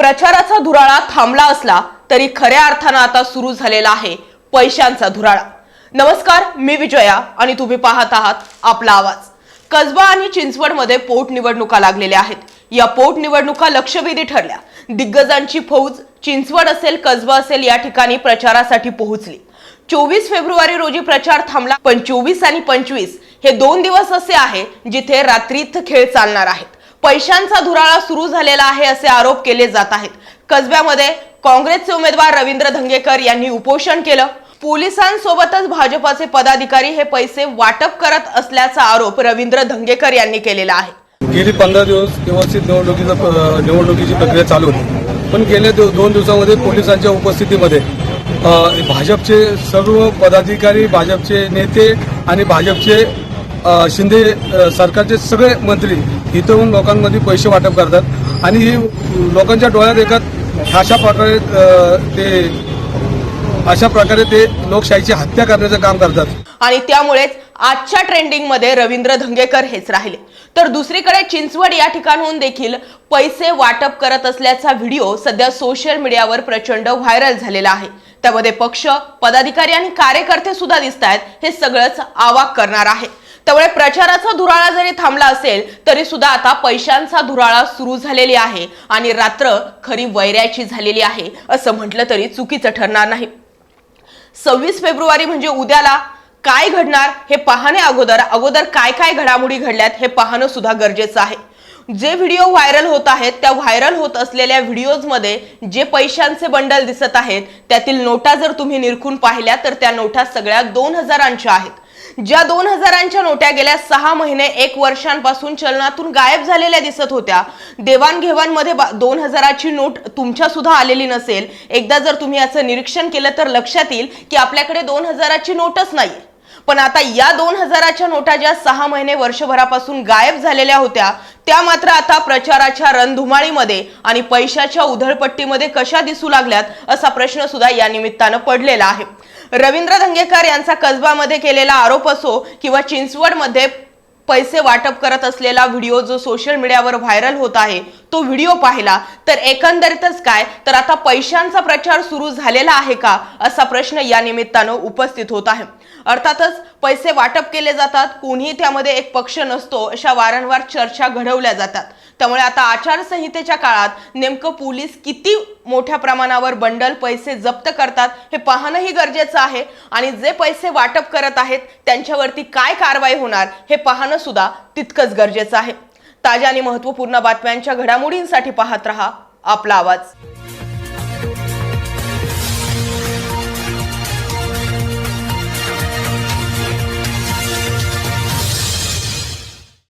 प्रचाराचा धुराळा थांबला असला तरी खऱ्या अर्थानं आता सुरू झालेला आहे पैशांचा धुराळा. नमस्कार मी विजया आणि तुम्ही पाहत आहात आपला आवाज. कसबा आणि चिंचवडमध्ये पोटनिवडणुका लागलेल्या आहेत. या पोटनिवडणुका लक्षवेधी ठरल्या. दिग्गजांची फौज चिंचवड असेल कसबा असेल या ठिकाणी प्रचारासाठी पोहोचली. चोवीस फेब्रुवारी रोजी प्रचार थांबला. पण चोवीस आणि पंचवीस हे दोन दिवस असे आहे जिथे रात्रीत खेळ चालणार आहेत. पैशांचा धुराळा सुरू झालेला आहे असे आरोप केले जात आहेत. कसब्यामध्ये काँग्रेसचे उमेदवार रवींद्र धंगेकर यांनी उपोषण केलं. पोलिसांसोबतच भाजपाचे पदाधिकारी हे पैसे वाटप करत असल्याचा आरोप रवींद्र धंगेकर यांनी केलेला आहे. गेली पंधरा दिवस व्यवस्थित निवडणुकीचं निवडणुकीची प्रक्रिया चालू होती. पण गेल्या दोन दिवसामध्ये पोलिसांच्या उपस्थितीमध्ये भाजपचे सर्व पदाधिकारी भाजपचे नेते आणि भाजपचे शिंदे सरकारचे सगळे मंत्री इथं येऊन लोकांमध्ये पैसे वाटप करतात. आणि ही लोकांच्या डोळ्यात एकात अशा प्रकारे ते अशा प्रकारे ते लोकशाहीची हत्या करण्याचं काम करतात. आणि त्यामुळेच आजच्या ट्रेंडिंगमध्ये रवींद्र धंगेकर हेच राहिले. तर दुसरीकडे चिंचवड या ठिकाणहून देखील पैसे वाटप करत असल्याचा व्हिडिओ सध्या सोशल मीडियावर प्रचंड व्हायरल झालेला आहे. त्यामध्ये पक्ष पदाधिकारी आणि कार्यकर्ते सुद्धा दिसत आहेत हे सगळंच आवाक करणार आहे. त्यामुळे प्रचाराचा धुराळा जरी थांबला असेल तरी सुद्धा आता पैशांचा धुराळा सुरू झालेली आहे आणि रात्र खरी वैऱ्याची झालेली आहे असं म्हटलं तरी चुकीचं ठरणार नाही. सव्वीस फेब्रुवारी म्हणजे उद्याला काय घडणार हे पाहणे अगोदर अगोदर काय काय घडामोडी घडल्यात हे पाहणं सुद्धा गरजेचं आहे. जे व्हिडिओ व्हायरल होत आहेत त्या व्हायरल होत असलेल्या व्हिडिओजमध्ये जे पैशांचे बंडल दिसत आहेत त्यातील नोटा जर तुम्ही निरखून पाहिल्या तर त्या नोटा सगळ्या दोन हजारांच्या आहेत. ज्या दोन हजारांच्या नोट्या गेल्या सहा महिने एक वर्षांपासून चलनातून गायब झालेल्या दिसत होत्या देवाणघेवाणमध्ये दोन हजाराची नोट तुमच्या सुद्धा आलेली नसेल. एकदा जर तुम्ही याचं निरीक्षण केलं तर लक्षात येईल की आपल्याकडे दोन हजाराची नोटच नाही पण आता या दोन हजाराच्या नोटा ज्या सहा महिने वर्षभरापासून गायब झालेल्या होत्या त्या मात्र आता प्रचाराच्या रणधुमाळीमध्ये आणि पैशाच्या उधळपट्टीमध्ये कशा दिसू लागल्यात असा प्रश्न सुद्धा या निमित्तानं पडलेला आहे. रवींद्र धंगेकर यांचा कसबामध्ये केलेला आरोप असो किंवा चिंचवडमध्ये पैसे वाटप करत असलेला व्हिडिओ जो सोशल मीडियावर व्हायरल होत आहे तो व्हिडिओ पाहिला तर एकंदरीतच काय? तर आता पैशांचा प्रचार सुरू झालेला आहे का? असा प्रश्न या निमित्तानं उपस्थित होत आहे. अर्थातच पैसे वाटप केले जातात कोणी त्यामध्ये एक पक्ष नसतो अशा वारंवार चर्चा घडवल्या जातात. त्यामुळे आता आचारसंहितेच्या काळात नेमकं पोलीस किती मोठ्या प्रमाणावर बंडल पैसे जप्त करतात हे पाहणंही गरजेचं आहे. आणि जे पैसे वाटप करत आहेत त्यांच्यावरती काय कारवाई होणार हे पाहणं सुद्धा तितकंच गरजेचं आहे. ताज्या आणि महत्त्वपूर्ण बातम्यांच्या घडामोडींसाठी पाहत रहा आपला आवाज.